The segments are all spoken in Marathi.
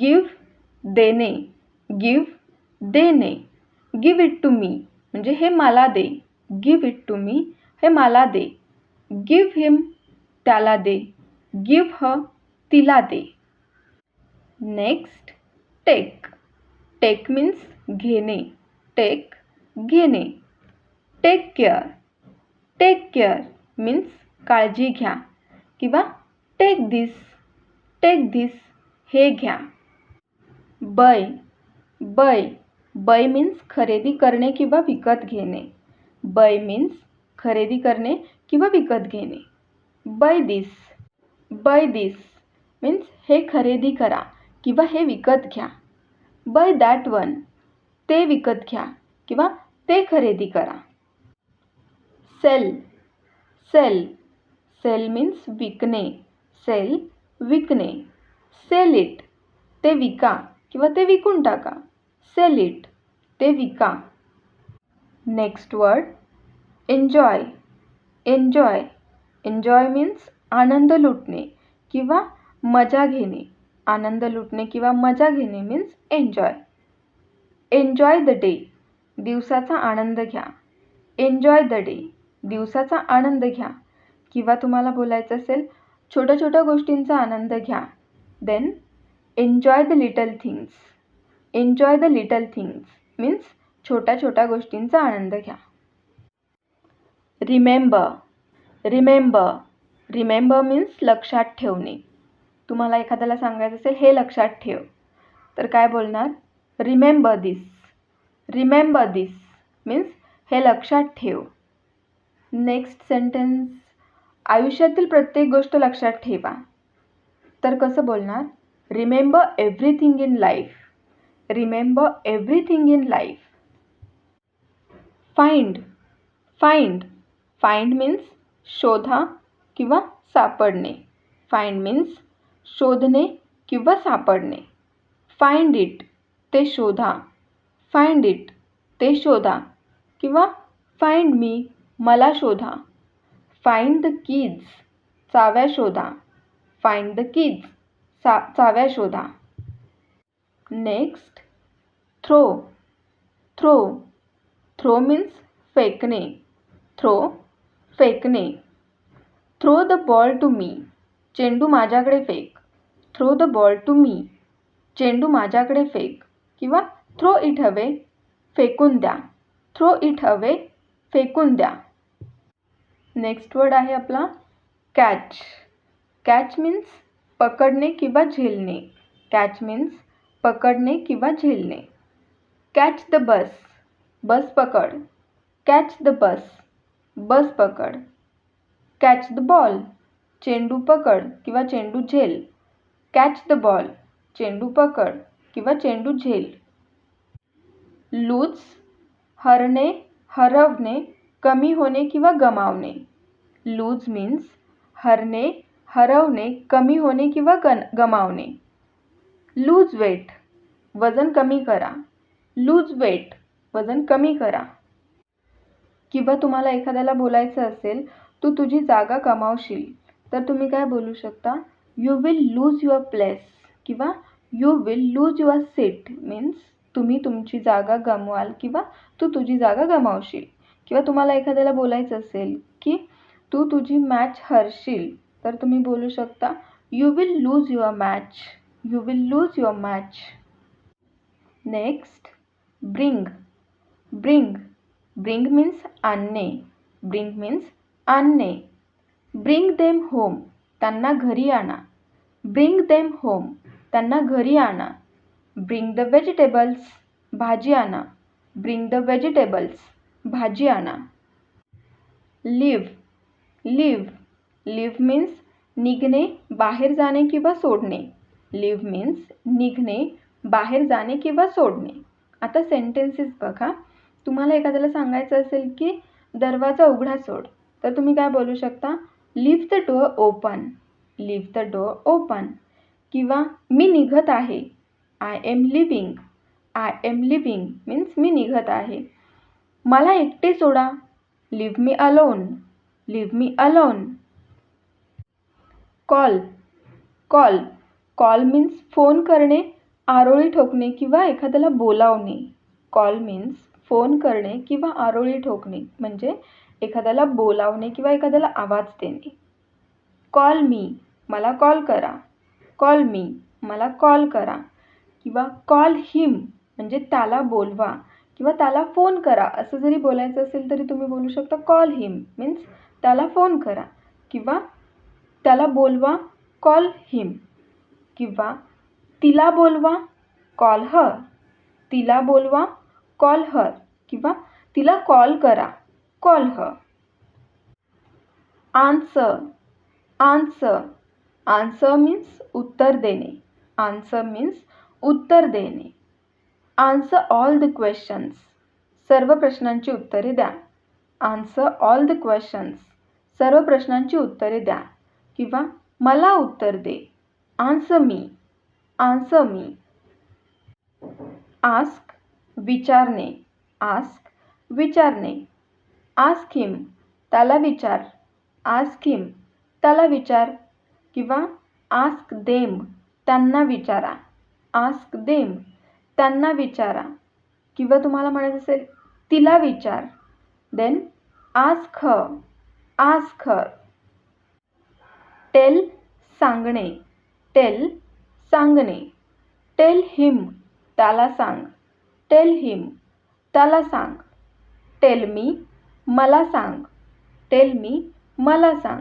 गिव्ह देणे गिव्ह देणे गिव्ह इट टू मी. म्हणजे हे मला दे गिव्ह इट टू मी हे मला दे. गिव्ह हिम त्याला दे गिव्ह ह तिला दे. Next take. टेक मीन्स घेणे टेक घेणे. Take care. Take care means काळजी घ्या किंवा टेक दिस टेक दिस हे घ्या. बय बय बय मीन्स खरेदी करणे किंवा विकत घेणे. बय मीन्स खरेदी करणे किंवा विकत घेणे. बय दिस बय दिस मीन्स हे खरेदी करा किंवा हे विकत घ्या. बय दॅट वन ते विकत घ्या किंवा ते खरेदी करा. सेल सेल सेल मीन्स विकणे सेल विकणे. सेल इट ते विका. किंवा ते विकून टाका. सेल इट ते विका. Next word enjoy enjoy enjoy means आनंद लुटणे किंवा मजा घेणे. आनंद लुटणे किंवा मजा घेणे means enjoy enjoy the day दिवसाचा आनंद घ्या. एन्जॉय द डे दिवसाचा आनंद घ्या. किंवा तुम्हाला बोलायचं असेल छोट्या छोट्या गोष्टींचा आनंद घ्या. Then enjoy the little things enjoy the little things means छोट्या छोट्या गोष्टींचा आनंद घ्या. रिमेंबर रिमेंबर रिमेंबर मीन्स लक्षात ठेवणे. तुम्हाला एखाद्याला सांगायचं असेल हे लक्षात ठेव. तर काय बोलणार? Remember this remember this means हे लक्षात ठेव. नेक्स्ट सेंटेन्स आयुष्यातील प्रत्येक गोष्ट लक्षात ठेवा. तर कसं बोलणार? Remember everything in life remember everything in life find find find means शोधा किंवा सापडणे. फाइंड मीन्स शोधणे किंवा सापडणे. फाइंड इट ते शोधा. फाइंड इट ते शोधा. किंवा फाइंड मी मला शोधा. फाइंड द कीज चाव्या शोधा. फाइंड द कीज चा चाव्या शोधा. Next throw throw throw means फेकणे. थ्रो फेकणे. Throw the ball to me चेंडू माझ्याकडे fake. Throw the ball to me चेंडू माझ्याकडे फेक. किंवा थ्रो इट हवे फेकून द्या. थ्रो इट हवे फेकून द्या. नेक्स्ट वर्ड आहे आपला कॅच कॅच मीन्स पकडणे किंवा झेलणे. कॅच मीन्स पकडणे किंवा झेलणे. कॅच द बस बस पकड. कॅच द बस बस पकड. कॅच द बॉल चेंडू पकड किंवा चेंडू झेल. कॅच द बॉल चेंडू पकड किंवा चेंडू झेल. लूज हरणे हरवणे कमी होणे किंवा गमावणे. लूज मीन्स हरणे हरवणे कमी होणे किंवा गन गमावणे. लूज वेट वजन कमी करा. लूज वेट वजन कमी करा. किंवा तुम्हाला एखाद्याला बोलायचं असेल तू तुझी जागा गमावशील तर तुम्ही काय बोलू शकता? You will lose your place किंवा you will lose your seat means तुम्ही तुमची जागा गमवाल किंवा तू तुझी जागा गमावशील. किंवा तुम्हाला एखाद्याला बोलायचं असेल की तू तुझी मॅच हरशील तर तुम्ही बोलू शकता you will lose your match you will lose your match next bring bring bring means आणणे. ब्रिंग मीन्स आणणे. ब्रिंग देम होम त्यांना घरी आणा. ब्रिंग देम होम त्यांना घरी आणा. ब्रिंग द व्हेजिटेबल्स भाजी आणा. ब्रिंग द व्हेजिटेबल्स भाजी आणा. लिव्ह लिव्ह लिव्ह मीन्स निघणे बाहेर जाणे किंवा सोडणे. लिव्ह मीन्स निघणे बाहेर जाणे किंवा सोडणे. आता सेंटेन्सेस बघा. तुम्हाला एखाद्याला सांगायचं असेल की दरवाजा उघडा सोड. तर तुम्ही काय बोलू शकता? Leave the door open leave the door open किंवा मी निघत आहे. I am leaving I am leaving means मी निघत आहे. मला एकटे सोडा. Leave me alone leave me alone call. Call. Call means phone करणे आरोळी ठोकणे किंवा एखाद्याला बोलावणे. कॉल मीन्स फोन करणे किंवा आरोळी ठोकणे म्हणजे एखाद्याला बोलावणे किंवा एखाद्याला आवाज देणे. कॉल मी मला कॉल करा. कॉल मी मला कॉल करा. किंवा कॉल हिम म्हणजे त्याला बोलवा किंवा त्याला फोन करा. असं जरी बोलायचं असेल तरी तुम्ही बोलू शकता कॉल हिम मीन्स त्याला फोन करा. किंवा त्याला बोलवा कॉल हिम. किंवा तिला बोलवा कॉल हर. तिला बोलवा कॉल हर. किंवा तिला कॉल करा call her. Answer answer. Answer means उत्तर देणे. आन्सर मीन्स उत्तर देणे. आन्सर ऑल द क्वेश्चन्स सर्व प्रश्नांची उत्तरे द्या. आन्सर ऑल द क्वेश्चन्स सर्व प्रश्नांची उत्तरे द्या. किंवा मला उत्तर दे. Answer me answer me ask विचारणे. आस्क विचारणे. आस्क हिम त्याला विचार. आस्क हिम त्याला विचार. किंवा आस्क देम त्यांना विचारा. आस्क देम त्यांना विचारा. किंवा तुम्हाला म्हणायचं असेल तिला विचार. Then ask her ask her tell सांगणे टेल सांगणे टेल हिम त्याला सांग टेल हिम त्याला सांग टेल मी मला सांग टेल मी मला सांग.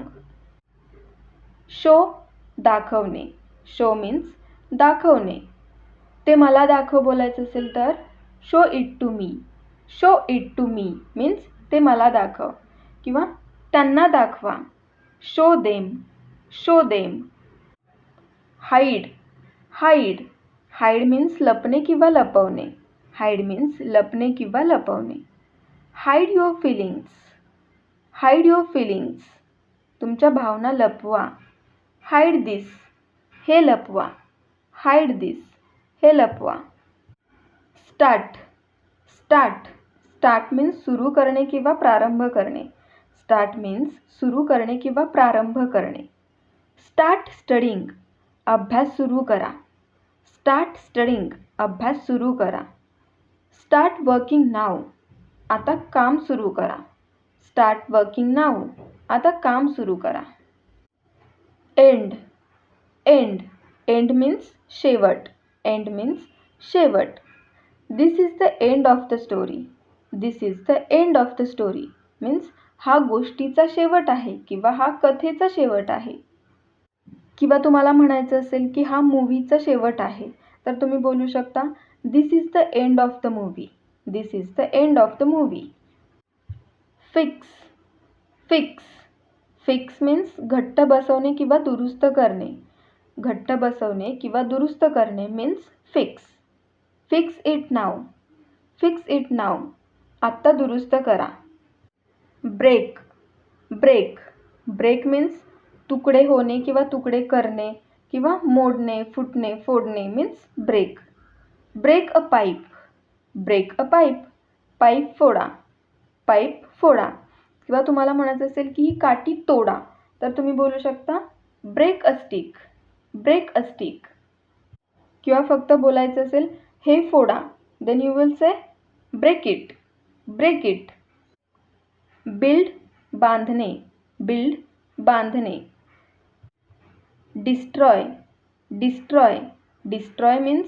शो दाखवणे शो मीन्स दाखवणे. ते मला दाखव बोलायचं असेल तर show it to me show it to me means ते मला दाखव किंवा त्यांना दाखवा. Show them. Show them. Hide. Hide. Hide means लपणे किंवा लपवणे. हाईड मीन्स लपणे किंवा लपवणे. Hide your feelings. Hide your feelings. तुमच्या भावना लपवा. Hide this. हे लपवा. Hide this. हे लपवा. स्टार्ट. स्टार्ट. स्टार्ट मीन्स सुरू करणे किंवा प्रारंभ करणे. स्टार्ट मीन्स सुरू करणे किंवा प्रारंभ करणे. स्टार्ट स्टडिंग अभ्यास सुरू करा. स्टार्ट स्टडिंग अभ्यास सुरू करा. स्टार्ट वर्किंग नाव आता काम सुरू करा. स्टार्ट वर्किंग नाव आता काम सुरू करा. एंड एंड एंड मीन्स शेवट एंड मीन्स शेवट. This is the end of the story this is the end of the story means हा गोष्टीचा शेवट आहे किंवा हा कथेचा शेवट आहे. किंवा तुम्हाला म्हणायचं असेल की हा मूवीचा शेवट आहे तर तुम्ही बोलू शकता this is the end of the movie this is the end of the movie fix fix fix means घट्ट बसवणे किंवा दुरुस्त करणे. घट्ट बसवणे किंवा दुरुस्त करणे means fix fix it now fix it now आत्ता दुरुस्त करा. ब्रेक ब्रेक ब्रेक मीन्स तुकडे होणे किंवा तुकडे करणे किंवा मोडणे फुटणे फोडणे means break break a pipe break a pipe pipe फोडा. पाईप फोडा. किंवा तुम्हाला म्हणायचं असेल की ही काठी तोडा तर तुम्ही बोलू शकता break a stick break a stick किंवा फक्त बोलायचं असेल हे फोडा. Then you will say break it break it build बांधणे. बिल्ड बांधणे. डिस्ट्रॉय डिस्ट्रॉय डिस्ट्रॉय मीन्स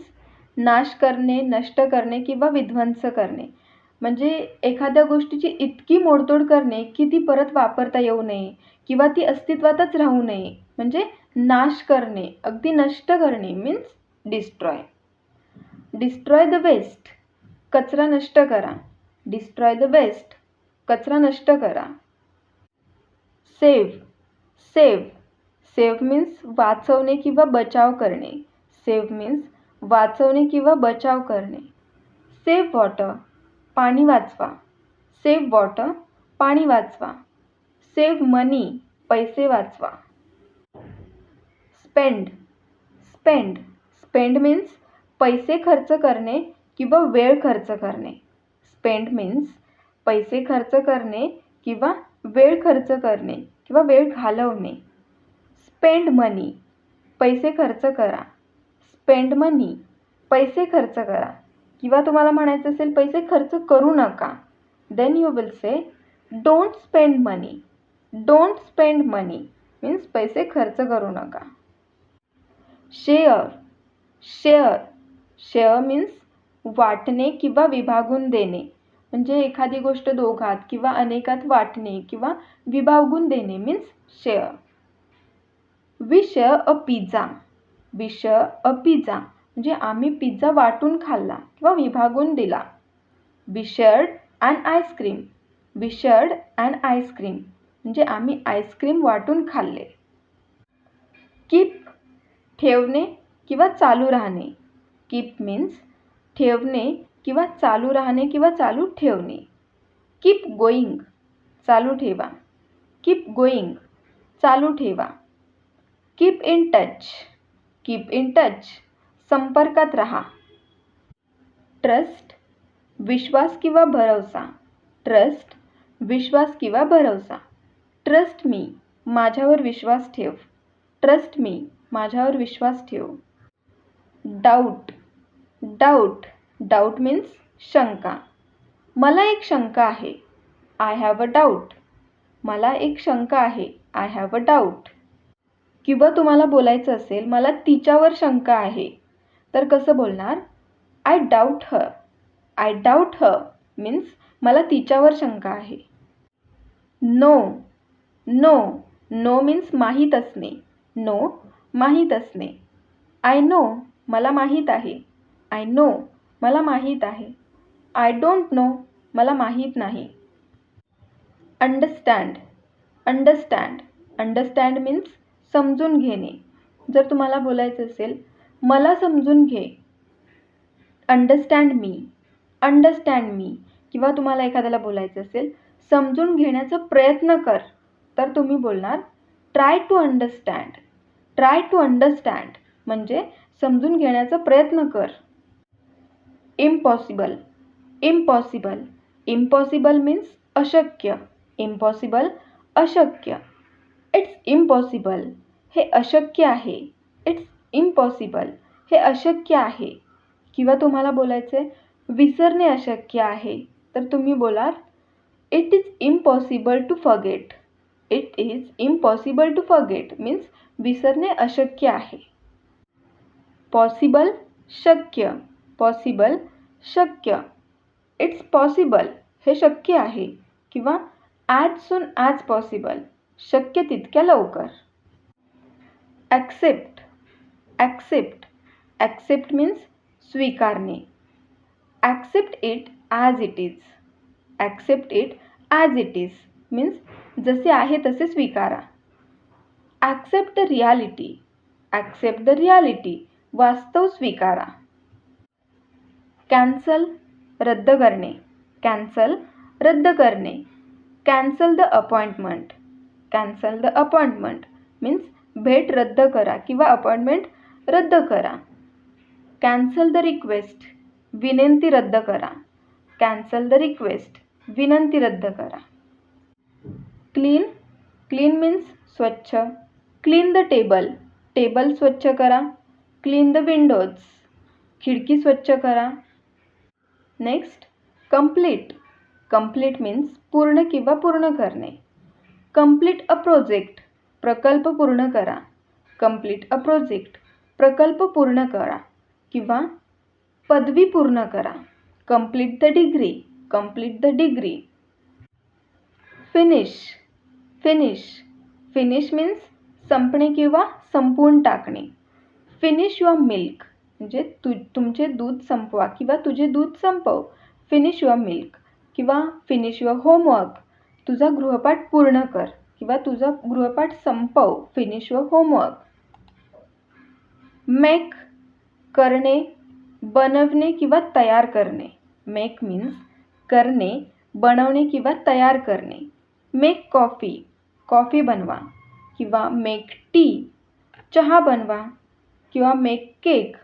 नाश करणे नष्ट करणे किंवा विध्वंस करणे. म्हणजे एखाद्या गोष्टीची इतकी मोडतोड करणे की ती परत वापरता येऊ नये किंवा ती अस्तित्वातच राहू नये. म्हणजे नाश करणे अगदी नष्ट करणे means destroy. Destroy the waste कचरा नष्ट करा. डिस्ट्रॉय द वेस्ट कचरा नष्ट करा. Save save. सेव्ह मीन्स वाचवणे किंवा बचाव करणे. सेव्ह मीन्स वाचवणे किंवा बचाव करणे. सेव्ह वॉटर पाणी वाचवा. सेव्ह वॉटर पाणी वाचवा. सेव्ह मनी पैसे वाचवा. Spend spend. स्पेंड मीन्स पैसे खर्च करणे किंवा वेळ खर्च करणे. स्पेंड मीन्स पैसे खर्च करणे किंवा वेळ खर्च करणे किंवा वेळ घालवणे. Spend money. पैसे खर्च करा. Spend money. पैसे खर्च करा. किंवा तुम्हाला म्हणायचं असेल पैसे खर्च करू नका. Then you will say don't spend money don't spend money means पैसे खर्च करू नका. शेअर शेअर शेअर मीन्स वाटणे किंवा विभागून देणे. म्हणजे एखादी गोष्ट दोघात किंवा अनेकात वाटणे किंवा विभागून देणे. Means share we share a pizza. We share a pizza. म्हणजे आम्ही पिझ्झा वाटून खाल्ला किंवा विभागून दिला. We shared an ice cream. We shared an ice cream. म्हणजे आम्ही आईस्क्रीम वाटून खाल्ले. कीप ठेवणे किंवा चालू राहणे. कीप मीन्स ठेवणे किंवा चालू राहणे किंवा चालू ठेवणे. कीप गोईंग चालू ठेवा. कीप गोईंग चालू ठेवा. Keep in touch keep in touch संपर्कात राहा. ट्रस्ट विश्वास किंवा भरवसा ट्रस्ट विश्वास किंवा भरवसा ट्रस्ट मी माझ्यावर विश्वास ठेव. ट्रस्ट मी माझ्यावर विश्वास ठेव. डाऊट डाऊट डाऊट मीन्स शंका. मला एक शंका आहे. आय हॅव अ डाऊट मला एक शंका आहे. आय हॅव अ डाऊट किंवा तुम्हाला बोलायचं असेल मला तिच्यावर शंका आहे तर कसं बोलणार? I doubt her I doubt her means मला तिच्यावर शंका आहे. नो नो नो मीन्स माहीत असणे. नो माहीत असणे. आय नो मला माहीत आहे. आय नो मला माहीत आहे. आय डोंट नो मला माहीत नाही. अंडरस्टँड अंडरस्टँड अंडरस्टँड मीन्स समजून घेणे. जर तुम्हाला बोलायचं असेल मला समजून घे. अंडरस्टँड मी अंडरस्टँड मी किंवा तुम्हाला एखाद्याला बोलायचं असेल समजून घेण्याचा प्रयत्न कर. तर तुम्ही बोलणार try to understand try to understand म्हणजे समजून घेण्याचा प्रयत्न कर. इम्पॉसिबल इम्पॉसिबल इम्पॉसिबल मीन्स अशक्य. इम्पॉसिबल अशक्य. इट्स इम्पॉसिबल हे अशक्य आहे. इट्स इम्पॉसिबल हे अशक्य आहे. किंवा तुम्हाला बोलायचं आहे विसरणे अशक्य आहे. तर तुम्ही बोलाल it is impossible to forget it is impossible to forget means विसरणे अशक्य आहे. पॉसिबल शक्य. पॉसिबल शक्य. इट्स पॉसिबल हे शक्य आहे. किंवा ॲज सून ॲज पॉसिबल शक्य तितक्या लवकर. ॲक्सेप्ट ॲक्सेप्ट ॲक्सेप्ट मीन्स स्वीकारणे. Accept it as it is accept it as it is means जसे आहे तसे स्वीकारा. Accept the reality accept the reality वास्तव स्वीकारा. कॅन्सल रद्द करणे. कॅन्सल रद्द करणे. Cancel the appointment cancel the appointment means भेट रद्द करा किंवा अपॉइंटमेंट रद्द करा. कॅन्सल द रिक्वेस्ट विनंती रद्द करा. कॅन्सल द रिक्वेस्ट विनंती रद्द करा. क्लीन क्लीन मीन्स स्वच्छ. क्लीन द टेबल टेबल स्वच्छ करा. क्लीन द विंडोज खिडकी स्वच्छ करा. नेक्स्ट कंप्लीट कंप्लीट मीन्स पूर्ण किंवा पूर्ण करणे. कंप्लीट अ प्रोजेक्ट प्रकल्प पूर्ण करा. कंप्लीट अ प्रोजेक्ट प्रकल्प पूर्ण करा. किंवा पदवी पूर्ण करा. Complete the degree complete the degree finish finish finish means संपणे किंवा संपवून टाकणे. फिनिश युअर मिल्क म्हणजे तु तुमचे दूध संपवा किंवा तुझे दूध संपव. फिनिश युअर मिल्क किंवा फिनिश युअर होमवर्क तुझा गृहपाठ पूर्ण कर किंवा तुझा गृहपाठ संपव. फिनिश युअर होमवर्क मेक करणे बनवणे किंवा तयार करणे. मेक मीन्स करणे बनवणे किंवा तयार करणे. मेक कॉफी कॉफी बनवा. किंवा मेक टी चहा बनवा. किंवा मेक केक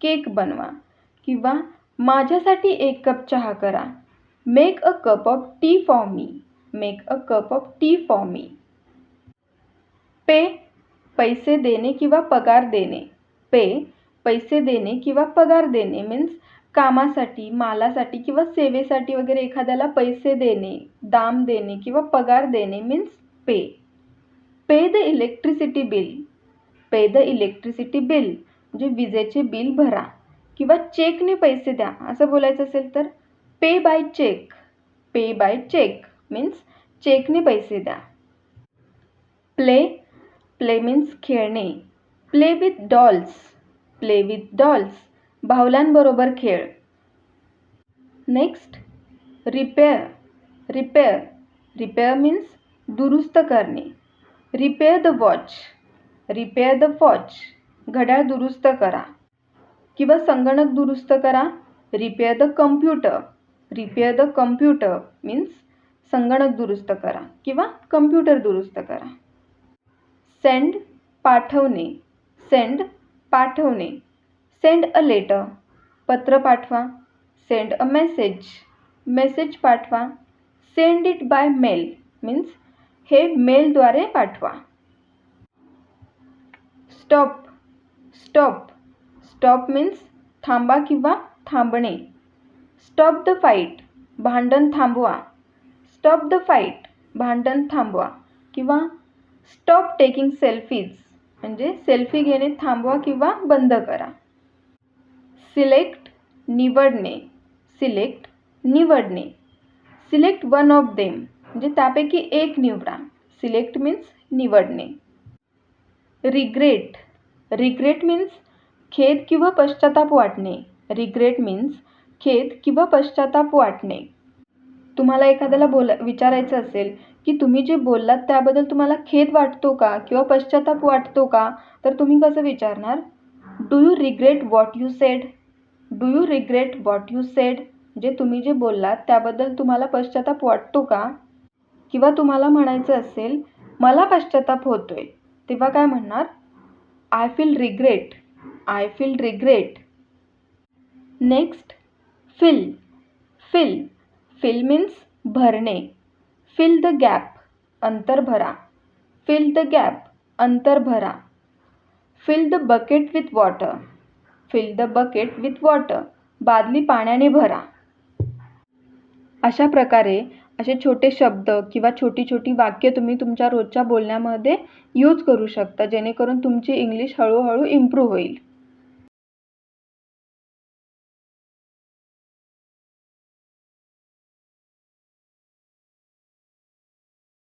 केक बनवा. किंवा माझ्यासाठी एक कप चहा करा. Make a cup of tea for me make a cup of tea for me pay पैसे देणे किंवा पगार देणे. पे पैसे देणे किंवा पगार देणे मीन्स कामासाठी मालासाठी किंवा सेवेसाठी वगैरे एखाद्याला पैसे देणे दाम देणे किंवा पगार देणे means pay pay the electricity bill pay the electricity bill म्हणजे विजेचे बिल भरा किंवा चेकने पैसे द्या. असं बोलायचं असेल तर pay by cheque pay by cheque means चेकने पैसे द्या. प्ले प्ले मीन्स खेळणे. Play with dolls play with dolls बाहुल्यांबरोबर खेळ. Next repair repair repair means दुरुस्त करणे. Repair the watch repair the watch घड्याळ दुरुस्त करा. किंवा संगणक दुरुस्त करा. Repair the computer repair the computer means संगणक दुरुस्त करा किंवा कम्प्युटर दुरुस्त करा. सेंड पाठवणे. सेंड पाठवणे. सेंड अ लेटर पत्र पाठवा. सेंड अ मेसेज मेसेज पाठवा. Send it by mail means हे मेलद्वारे पाठवा. स्टॉप स्टॉप स्टॉप मीन्स थांबा किंवा थांबणे. स्टॉप द फाईट भांडण थांबवा. स्टॉप द फाईट भांडण थांबवा किंवा स्टॉप टेकिंग सेल्फीज म्हणजे सेल्फी घेणे थांबवा किंवा बंद करा. सिलेक्ट निवडणे सिलेक्ट निवडणे. सिलेक्ट वन ऑफ देम म्हणजे त्यापैकी एक निवडा. सिलेक्ट मीन्स निवडणे. रिग्रेट रिग्रेट मीन्स खेद किंवा पश्चाताप वाटणे. रिग्रेट मीन्स खेद किंवा पश्चाताप वाटणे. तुम्हाला एखाद्याला बोला विचारायचं असेल की तुम्ही जे बोललात त्याबद्दल तुम्हाला खेद वाटतो का किंवा पश्चाताप वाटतो का? तर तुम्ही कसं विचारणार? Do you regret what you said do you regret what you said म्हणजे तुम्ही जे बोललात त्याबद्दल तुम्हाला पश्चाताप वाटतो का? किंवा तुम्हाला म्हणायचं असेल मला पश्चाताप होतोय. तेव्हा काय म्हणणार? I feel regret I feel regret next fill fill fill means Bharane. Fill the gap अंतर भरा. फिल द गॅप अंतर भरा. Fill the bucket with water fill the bucket with water बादली पाण्याने भरा. अशा प्रकारे असे छोटे शब्द किंवा छोटी छोटी वाक्य तुम्ही तुमच्या रोजच्या बोलण्यामध्ये यूज करू शकता जेणेकरून तुमची इंग्लिश हळूहळू इम्प्रूव्ह होईल.